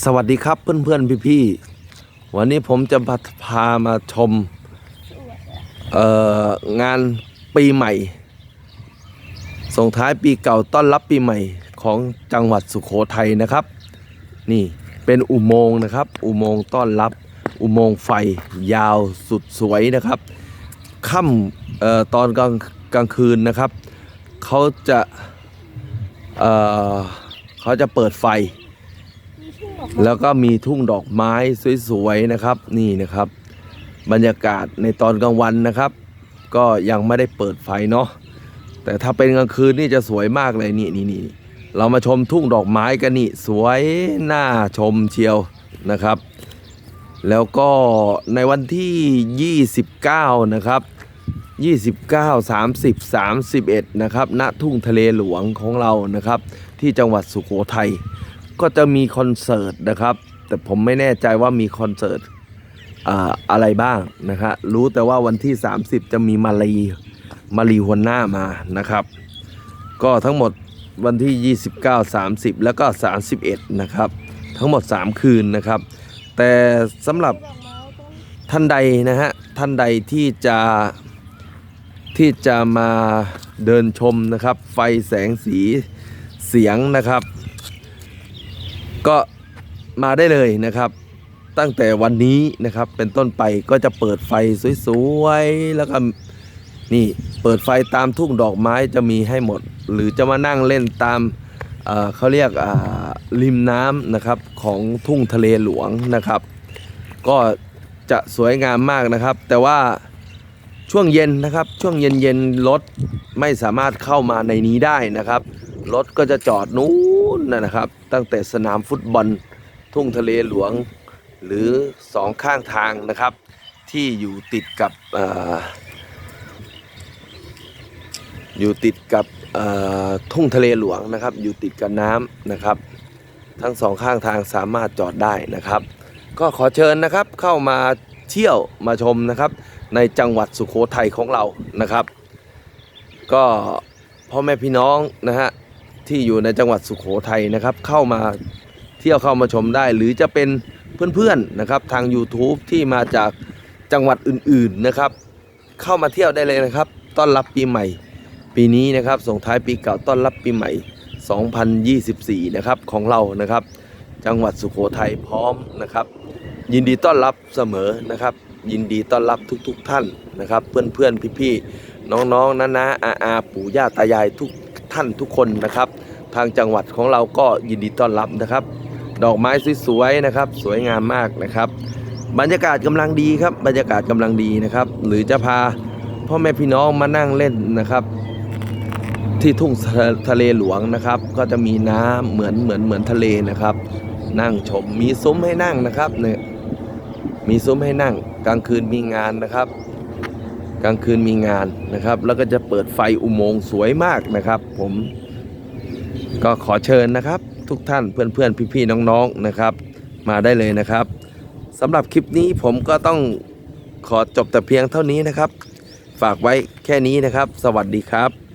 สวัสดีครับเพื่อนเพื่อนพี่พี่ๆวันนี้ผมจะพาพามาชมงานปีใหม่ ส่งท้ายปีเก่าต้อนรับปีใหม่ของจังหวัดสุโขทัยนะครับ นี่เป็นอุโมงค์นะครับ อุโมงค์ต้อนรับอุโมงค์ไฟยาวสุดสวยนะครับค่ำออตอนกลางกลางคืนนะครับเขาจะเเขาจะเปิดไฟ แล้วก็มีทุ่งดอกไม้สวยๆนะครับ นี่นะครับ บรรยากาศในตอนกลางวันนะครับ ก็ยังไม่ได้เปิดไฟเนาะแต่ถ้าเป็นกลางคืนนี่จะสวยมากเลยนี่นี่นี่เรามาชมทุ่งดอกไม้กันนี่สวยน่าชมเชียวนะครับ แล้วก็ในวันที่ 29 นะครับ 29 30 31 นะครับณทุ่งทะเลหลวงของเรานะครับ ที่จังหวัดสุโขทัย ก็จะมีคอนเสิร์ตนะครับ แต่ผมไม่แน่ใจว่ามีคอนเสิร์ตอ่าอะไรบ้างนะครับรู้แต่ว่าวันที่ 30 จะมีมาลีมาลีหัวหน้ามานะครับ ก็ทั้งหมดวันที่ 29 30 แล้วก็ 31 นะครับ ทั้งหมด 3 คืนนะครับ แต่สำหรับท่านใดนะฮะท่านใดที่จะที่จะมาเดินชมนะครับ ไฟแสงสีเสียงนะครับ ก็มาได้เลยนะครับ ตั้งแต่วันนี้นะครับ เป็นต้นไปก็จะเปิดไฟสวยๆแล้วก็นี่เปิดไฟตามทุ่งดอกไม้จะมีให้หมด หรือจะมานั่งเล่นตามเอ่อเขาเรียกริมน้ำนะครับของทุ่งทะเลหลวงนะครับ ก็จะสวยงามมากนะครับ แต่ว่าช่วงเย็นนะครับช่วงเย็นเย็นๆรถไม่สามารถเข้ามาในนี้ได้นะครับรถก็จะจอดนู้นนะครับ ตั้งแต่สนามฟุตบอลทุ่งทะเลหลวง หรือสองข้างทางนะครับ ที่อยู่ติดกับออยู่ติดกับทุ่งทะเลหลวงนะครับ อยู่ติดกับน้ำนะครับ ทั้งสองข้างทางสามารถจอดได้นะครับ ก็ขอเชิญนะครับเข้ามาเที่ยวมาชมนะครับ ในจังหวัดสุโขทัยของเรานะครับ ก็พ่อแม่พี่น้องนะฮะ ที่อยู่ในจังหวัดสุโขทัยนะครับ เข้ามาเที่ยวเข้ามาชมได้ หรือจะเป็นเพื่อนๆนะครับ ทาง YouTube ที่มาจากจังหวัดอื่นๆนะครับ เข้ามาเที่ยวได้เลยนะครับ ต้อนรับปีใหม่ ปีนี้นะครับส่งท้ายปีเก่าต้อนรับปีใหม่ 2024 นะครับของเรานะครับ จังหวัดสุโขทัยพร้อมนะครับ ยินดีต้อนรับเสมอนะครับ ยินดีต้อนรับทุกๆท่านนะครับ เพื่อนๆพี่ๆน้องๆน้านาอาอาปู่ย่าตายายทุก ท่านทุกคนนะครับ ทางจังหวัดของเราก็ยินดีต้อนรับนะครับ ดอกไม้สวยๆนะครับ สวยงามมากนะครับ บรรยากาศกำลังดีครับ บรรยากาศกำลังดีนะครับ หรือจะพาพ่อแม่พี่น้องมานั่งเล่นนะครับ ที่ทุ่งทะเลหลวงนะครับ ก็จะมีน้ำเหมือนเหมือนเหมือนทะเลนะครับ นั่งชมมีซุ้มให้นั่งนะครับเนี่ยมีซุ้มให้นั่งกลางคืนมีงานนะครับ กลางคืนมีงานนะครับ แล้วก็จะเปิดไฟอุโมงค์สวยมากนะครับ ผมก็ขอเชิญนะครับ ทุกท่านเพื่อนๆพี่ๆน้องๆนะครับ มาได้เลยนะครับสำหรับคลิปนี้ผมก็ต้องขอจบแต่เพียงเท่านี้นะครับ ฝากไว้แค่นี้นะครับ สวัสดีครับ